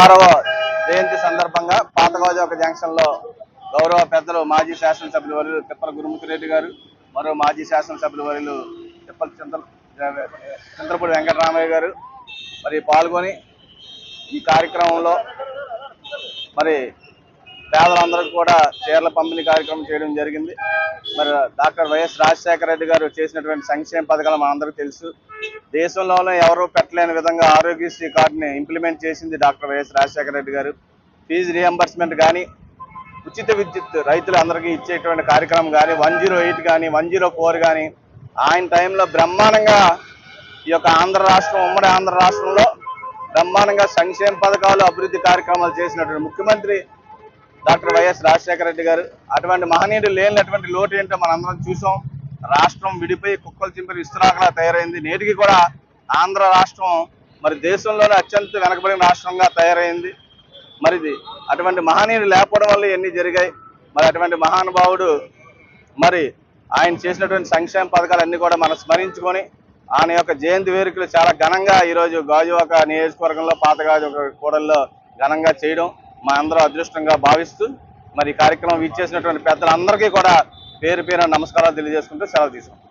ఆరవ జయంతి సందర్భంగా పాత జంక్షన్ జంక్షన్లో గౌరవ పెద్దలు మాజీ శాసనసభ్యుల వర్యులు తిప్పల గురుముఖి రెడ్డి గారు మరో మాజీ శాసనసభ్యులు వర్యులు తిప్పల చంద్ర చంద్రపూడి వెంకటరామయ్య గారు మరి పాల్గొని ఈ కార్యక్రమంలో మరి పేదలందరికీ కూడా చీరల పంపిణీ కార్యక్రమం చేయడం జరిగింది. మరి డాక్టర్ వైఎస్ రాజశేఖర రెడ్డి గారు చేసినటువంటి సంక్షేమ పథకాలు మనందరికీ తెలుసు. దేశంలోనే ఎవరూ పెట్టలేని విధంగా ఆరోగ్యశ్రీ కార్డుని ఇంప్లిమెంట్ చేసింది డాక్టర్ వైఎస్ రాజశేఖర రెడ్డి గారు. ఫీజు రియంబర్స్మెంట్ కానీ ఉచిత విద్యుత్ రైతులందరికీ ఇచ్చేటువంటి కార్యక్రమం కానీ వన్ జీరో ఎయిట్ కానీ వన్ జీరో ఫోర్ కానీ ఆయన టైంలో బ్రహ్మాండంగా ఈ యొక్క ఆంధ్ర రాష్ట్రం ఉమ్మడి ఆంధ్ర రాష్ట్రంలో బ్రహ్మాండంగా సంక్షేమ పథకాలు అభివృద్ధి కార్యక్రమాలు చేసినటువంటి ముఖ్యమంత్రి డాక్టర్ వైఎస్ రాజశేఖర రెడ్డి గారు. అటువంటి మహనీయుడు లేనటువంటి లోటు ఏంటో మనందరం చూసాం. రాష్ట్రం విడిపోయి కుక్కలు చింపిరి విస్తరాకలా తయారైంది. నేటికి కూడా ఆంధ్ర రాష్ట్రం మరి దేశంలోనే అత్యంత వెనకబడిన రాష్ట్రంగా తయారైంది. మరి అటువంటి మహనీయుడు లేకపోవడం వల్ల ఇవన్నీ జరిగాయి. మరి అటువంటి మహానుభావుడు మరి ఆయన చేసినటువంటి సంక్షేమ పథకాలన్నీ కూడా మనం స్మరించుకొని ఆయన యొక్క జయంతి వేడుకలు చాలా ఘనంగా ఈరోజు గాజువాక నియోజకవర్గంలో పాత గాజువాక కూడల్లో ఘనంగా చేయడం మా అందరూ అదృష్టంగా భావిస్తూ మరి కార్యక్రమం ఇచ్చేసినటువంటి పెద్దలందరికీ కూడా పేరు పేరు నమస్కారాలు తెలియజేసుకుంటూ సెలవు తీసుకుంటాం